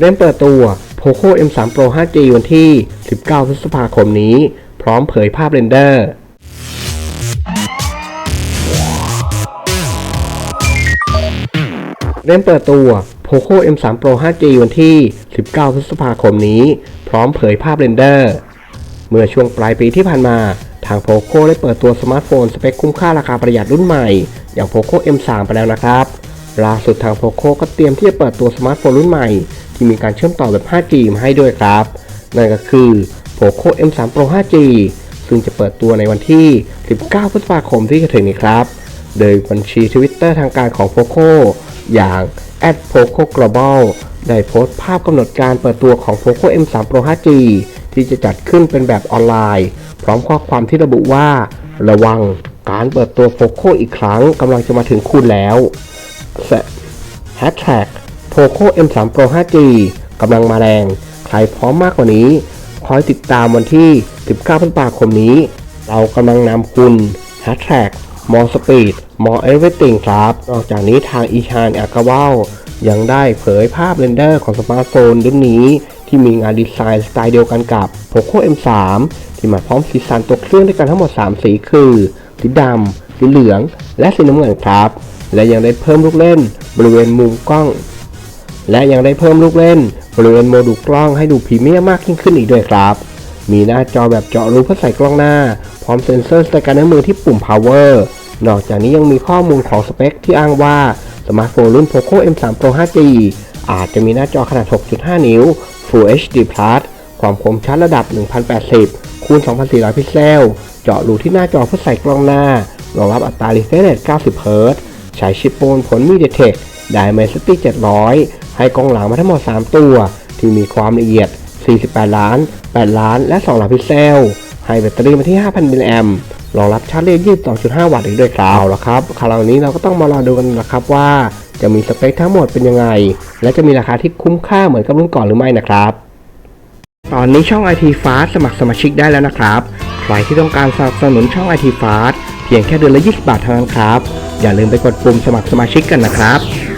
เริ่มเปิดตัว Poco M3 Pro 5G วันที่ 19 พฤษภาคมนี้ พร้อมเผยภาพเรนเดอร์ เริ่มเปิดตัว Poco M3 Pro 5G วันที่ 19 พฤษภาคมนี้ พร้อมเผยภาพเรนเดอร์ เมื่อช่วงปลายปีที่ผ่านมา ทาง Poco ได้เปิดตัวสมาร์ทโฟนสเปคคุ้มค่าราคาประหยัดรุ่นใหม่ อย่าง Poco M3 ไปแล้วนะครับ ล่าสุดทาง Poco ก็เตรียมที่จะเปิดตัวสมาร์ทโฟนรุ่นใหม่ ที่มีการเชื่อมต่อแบบ 5G มาให้ด้วยครับ นั่นก็คือ Poco M3 Pro 5G ซึ่งจะเปิดตัวในวันที่ 19 พฤษภาคมที่จะถึงนี้ครับ โดยบัญชี Twitter ทางการของ Poco อย่าง @poco global ได้โพสต์ภาพกำหนดการเปิดตัวของ Poco M3 Pro 5G ที่จะจัดขึ้นเป็นแบบออนไลน์ พร้อมข้อความที่ระบุว่า ระวังการเปิดตัว Poco อีกครั้งกำลังจะมาถึงคุณแล้วแฮชแท็ก Poco M3 Pro 5G กำลังมาแรง ใครพร้อมมากกว่านี้ คอยติดตามวันที่ 19พฤษภาคมนี้ เรากำลังนำคุณแฮชแท็ก more speed more everything ครับ นอกจากนี้ทางอีชานอากาวายังได้เผยภาพเรนเดอร์ของสมาร์ทโฟนรุ่นนี้ ที่มีงานดีไซน์สไตล์เดียวกันกับ Poco M3 ที่มาพร้อมสีสันตัวเครื่องด้วยกันทั้งหมด 3 สีคือสีดำสีเหลือง และสีน้ำเงินครับ และยังได้เพิ่มลูกเล่นบริเวณมุมกล้อง และยังได้เพิ่มลูกเล่น บริเวณโมดูลกล้องให้ดูพรีเมียมมากยิ่งขึ้นอีกด้วยครับ มีหน้าจอแบบเจาะรูเพื่อใส่กล้องหน้า พร้อมเซ็นเซอร์สแกนนอร์มือที่ปุ่ม power นอกจากนี้ยังมีข้อมูลของสเปคที่อ้างว่าสมาร์ทโฟนรุ่น Poco M3 Pro 5G อาจจะมีหน้าจอขนาด 6.5 นิ้ว Full HD Plus ความคมชัดระดับ 1080 คูณ 2400 พิกเซล เจาะรูที่หน้าจอเพื่อใส่กล้องหน้ารองรับอัตรา refresh rate 90 Hz ใช้ชิปโปนผล MediaTek Dimensity 700 ให้กล้องหลังมาทั้งหมด 3 ตัว ที่มีความละเอียด 48 ล้าน 8 ล้าน และ 2 ล้านพิกเซล ให้แบตเตอรี่มาที่ 5,000 มิลลิแอมป์รองรับชาร์จเร็ว22.5 วัตต์อีกด้วยครับเอาละครับคราวนี้เราก็ต้องมารอดูกันนะครับว่าจะมีสเปคทั้งหมดเป็นยังไง และจะมีราคาที่คุ้มค่าเหมือนกับรุ่นก่อนหรือไม่นะครับ ตอนนี้ช่อง IT Fast สมัครสมาชิกได้แล้วนะครับ ใครที่ต้องการสนับสนุนช่อง IT Fast เพียงแค่เดือนละ 20 บาทเท่านั้นครับ อย่าลืมไปกดปุ่มสมัครสมาชิกกันนะครับ